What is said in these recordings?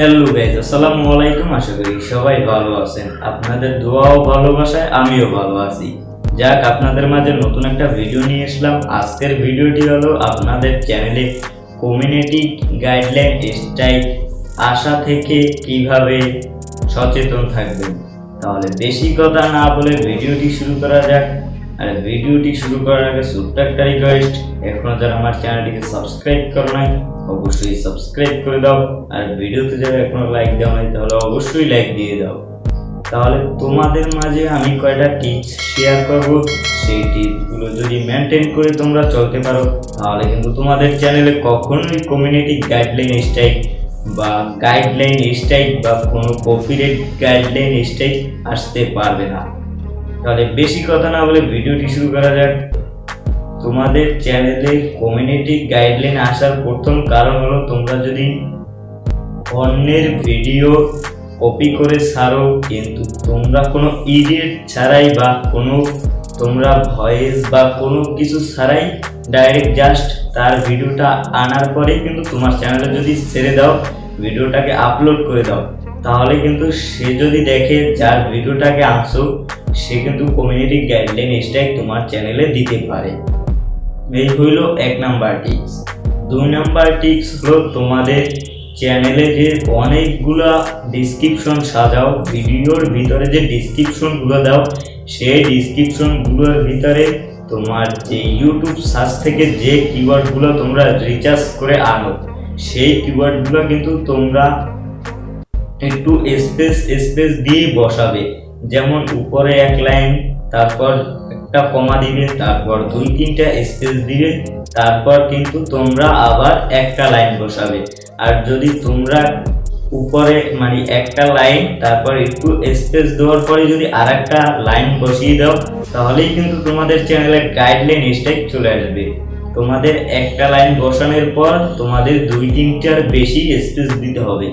Hello guys আসসালামু আলাইকুম, আশা করি সবাই ভালো আছেন। আপনাদের দোয়া ও ভালোবাসায় আমিও ভালো আছি। যাক, আপনাদের মাঝে নতুন একটা ভিডিও নিয়ে আসলাম। আজকের ভিডিওটি হলো আপনাদের চ্যানেলে কমিউনিটি গাইডলাইন স্ট্রাইক আশা থেকে কীভাবে সচেতন থাকবেন। তাহলে বেশি কথা না বলে ভিডিওটি শুরু করা যাক। আর ভিডিওটি শুরু করার আগে ছোট্ট একটা রিকোয়েস্ট এখনও যারা আমার চ্যানেলটিকে সাবস্ক্রাইব করো নাই, অবশ্যই সাবস্ক্রাইব করে দাও। আর ভিডিওতে যারা এখনও লাইক দাও নাই, তাহলে অবশ্যই লাইক দিয়ে দাও। তাহলে তোমাদের মাঝে আমি কয়টা টিপস শেয়ার করব? সেই টিপসগুলো যদি মেনটেন করে তোমরা চলতে পারো, তাহলে কিন্তু তোমাদের চ্যানেলে কখনোই কমিউনিটি গাইডলাইন স্ট্রাইক বা গাইডলাইন স্ট্রাইক বা কোনো কপিরাইট গাইডলাইন স্ট্রাইক আসতে পারবে না। তাহলে বেশি কথা না বলে ভিডিওটি শুরু করা যাক। তোমাদের চ্যানেলে কমিউনিটি গাইডলাইন আসার প্রথম কারণ হলো তোমরা যদি অন্যের ভিডিও কপি করে সারো কিন্তু তোমরা কোনো ইডিয়েট ছাড়াই বা কোনো তোমরা ভয়েস বা কোনো কিছু ছাড়াই ডাইরেক্ট জাস্ট তার ভিডিওটা আনার পরে কিন্তু তোমার চ্যানেলে যদি ছেড়ে দাও, ভিডিওটাকে আপলোড করে দাও, তাহলে কিন্তু সে যদি দেখে যার ভিডিওটাকে আনছো সে কিন্তু কমিউনিটি গাইডলাইন স্ট্রাইক তোমার চ্যানেলে দিতে পারে। এই হইল এক নাম্বার টিপস দুই নাম্বার টিপস হলো তোমাদের চ্যানেলে যে অনেকগুলা ডিসক্রিপশন সাজাও, ভিডিওর ভিতরে যে ডিসক্রিপশনগুলো দাও, সেই ডিসক্রিপশনগুলোর ভিতরে তোমার যে ইউটিউব সার্চ থেকে যে কিওয়ার্ডগুলো তোমরা রিচার্জ করে আনো, সেই কিওয়ার্ডগুলো কিন্তু তোমরা একটু স্পেস স্পেস দিয়ে বসাবে। যেমন উপরে এক লাইন, তারপর একটা কমা দিবে, তারপর দুই তিনটা স্পেস দিবে, তারপর কিন্তু তোমরা আবার একটা লাইন বসাবে। আর যদি তোমরা উপরে মানে একটা লাইন, তারপর একটু স্পেস দেওয়ার পরে যদি আর একটা লাইন বসিয়ে দাও, তাহলেই কিন্তু তোমাদের চ্যানেলের গাইডলাইন স্ট্রাইক চলে আসবে। তোমাদের একটা লাইন বসানোর পর তোমাদের দুই তিনটার বেশি স্পেস দিতে হবে,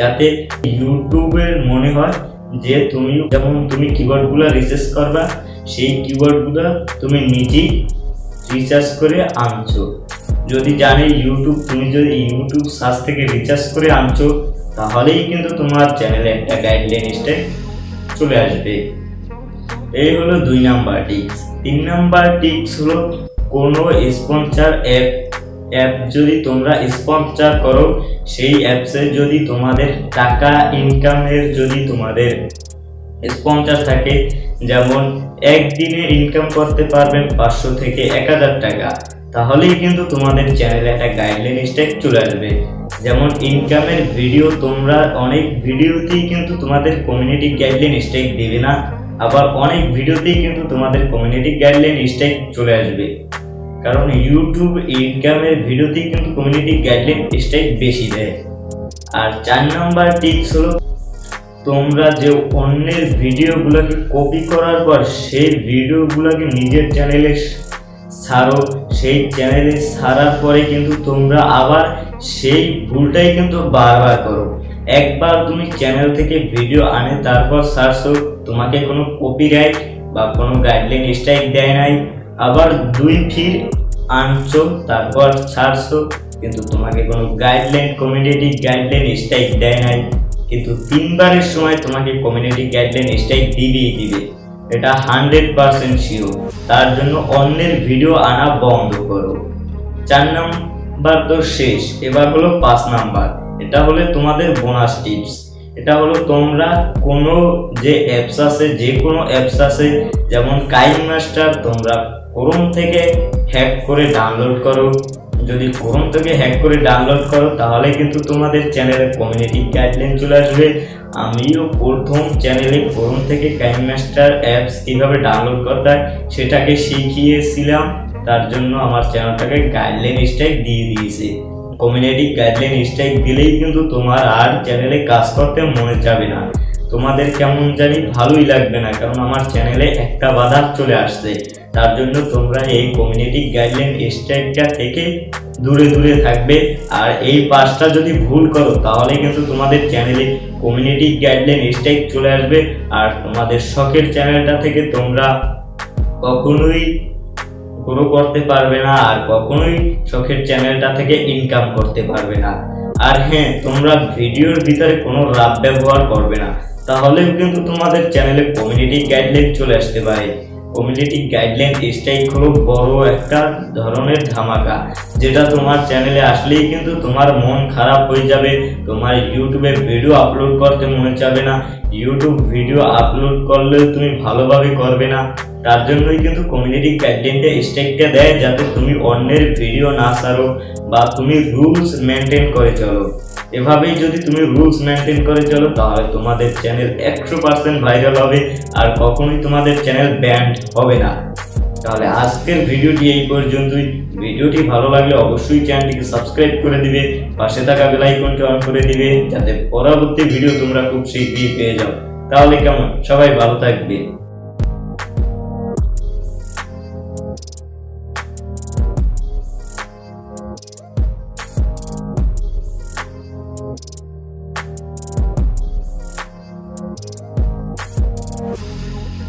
যাতে ইউটিউবের মনে হয় যে তুমি, যেমন তুমি কিবোর্ডগুলো রিসার্চ করবা, সেই কিবোর্ডগুলো তুমি নিজেই রিচার্জ করে আনছো। যদি জানে ইউটিউব তুমি যদি ইউটিউব সার্চ থেকে রিচার্জ করে আনছো, তাহলেই কিন্তু তোমার চ্যানেলে একটা গাইডলাইন স্টেপ চলে আসবে। এই হলো দুই নাম্বার টিপস তিন নাম্বার টিপস হলো কোনো স্পন্সর অ্যাপ অ্যাপ যদি তোমরা স্পন্সর করো, সেই অ্যাপসে যদি তোমাদের টাকা ইনকামের যদি তোমাদের স্পন্সর থাকে, যেমন একদিনে ইনকাম করতে পারবেন পাঁচশো থেকে এক হাজার টাকা, তাহলেই কিন্তু তোমাদের চ্যানেলে একটা গাইডলাইন স্টেক চলে আসবে। যেমন ইনকামের ভিডিও তোমরা অনেক ভিডিওতেই কিন্তু তোমাদের কমিউনিটি গাইডলাইন স্টেক দেবে না, আবার অনেক ভিডিওতেই কিন্তু তোমাদের কমিউনিটি গাইডলাইন স্টেক চলে আসবে। কারণ ইউটিউব ইনকামের ভিডিওতেই কিন্তু কমিউনিটি গাইডলাইন স্টেক বেশি দেয়। আর চার নাম্বার টিপস হলো, তোমরা যে অন্যের ভিডিওগুলোকে কপি করার পর সেই ভিডিওগুলোকে নিজের চ্যানেলে ছাড়ো সেই চ্যানেলে ছাড়ার পরে কিন্তু তোমরা আবার সেই ভুলটাই কিন্তু বারবার করো। একবার তুমি চ্যানেল থেকে ভিডিও আনে, তারপর ছাড়ছো তোমাকে কোনো কপিরাইট বা কোনো গাইডলাইন স্ট্রাইক দেয় নাই। আবার দুই ফির আনছো, তারপর ছাড়ছো, কিন্তু তোমাকে কোনো গাইডলাইন কমিউনিটি গাইডলাইন স্ট্রাইক দেয় নাই। কিন্তু তিনবারের সময় তোমাকে কমিউনিটি গাইডলাইন স্ট্রাইক দিবেই দিবে। এটা হান্ড্রেড পার্সেন্ট শিওর তার জন্য অন্যের ভিডিও আনা বন্ধ করো। চার নাম্বার তো শেষ। এবার হলো পাঁচ নাম্বার। এটা হলো তোমাদের বোনাস টিপস এটা হলো তোমরা কোনো যে অ্যাপস আছে, যে কোনো অ্যাপস আছে, যেমন কাইন মাস্টার তোমরা ক্রোম থেকে হ্যাক করে ডাউনলোড করো। যদি ক্রোম থেকে হ্যাক করে ডাউনলোড করো, তাহলে কিন্তু তোমাদের চ্যানেলে কমিউনিটি গাইডলাইন চলে আসবে। আমিও প্রথম চ্যানেলে ক্রোম থেকে কাইন মাস্টার অ্যাপস কীভাবে ডাউনলোড করতে হয় সেটাকে শিখিয়েছিলাম। তার জন্য আমার চ্যানেলটাকে গাইডলাইন স্ট্রাইক দিয়ে দিয়েছে। কমিউনিটি গাইডলাইন স্ট্রাইক দিলেই কিন্তু তোমার আর চ্যানেলে কাজ করতে মনে যাবে না। তোমাদের কেমন জানি ভালোই লাগবে না, কারণ আমার চ্যানেলে একটা বাধা চলে আসছে। তার জন্য তোমরা এই কমিউনিটি গাইডলাইন স্ট্রাইকটা থেকে দূরে দূরে থাকবে। আর এই পাঁচটা যদি ভুল করো, তাহলে কিন্তু তোমাদের চ্যানেলে কমিউনিটি গাইডলাইন স্ট্রাইক চলে আসবে। আর তোমাদের শখের চ্যানেলটা থেকে তোমরা কখনোই গ্রো করতে পারবে না, আর কখনোই শখের চ্যানেলটা থেকে ইনকাম করতে পারবে না। আর হ্যাঁ তোমরা ভিডিওর ভিতরে কোনো রাব ব্যবহার করবে না। তাহলেও কিন্তু তোমাদের চ্যানেলে কমিউনিটি গাইডলাইন চলে আসতে পারে। কমিউনিটি গাইডলাইন স্ট্রাইক হলো বড় একটা ধরনের ধামাকা, যেটা তোমার চ্যানেলে আসলেই কিন্তু তোমার মন খারাপ হয়ে যাবে, তোমার ইউটিউবে ভিডিও আপলোড করতে মনে চাবে না ইউটিউব ভিডিও আপলোড করলে তুমি ভালোভাবে করবে না। তার জন্যই কিন্তু কমিউনিটি গাইডলাইনটা স্ট্রেকটা দেয় যাতে তুমি অন্যের ভিডিও না সারো বা তুমি রুলস মেনটেন করে চলো। এভাবেই যদি তুমি রুলস মেনটেন করে চলো, তাহলে তোমাদের চ্যানেল একশো পার্সেন্ট ভাইরাল হবে আর কখনোই তোমাদের চ্যানেল ব্যান্ড হবে না। তাহলে আজকের ভিডিওটি এই পর্যন্তই। ভিডিওটি ভালো লাগলে অবশ্যই চ্যানেলটিকে সাবস্ক্রাইব করে দিবে, পাশে থাকা বেল আইকনটি অন করে দিবে, যাতে পরবর্তী ভিডিও তোমরা খুব শীঘ্রই পেয়ে যাও। তাহলে কেমন? সবাই ভালো থাকবে।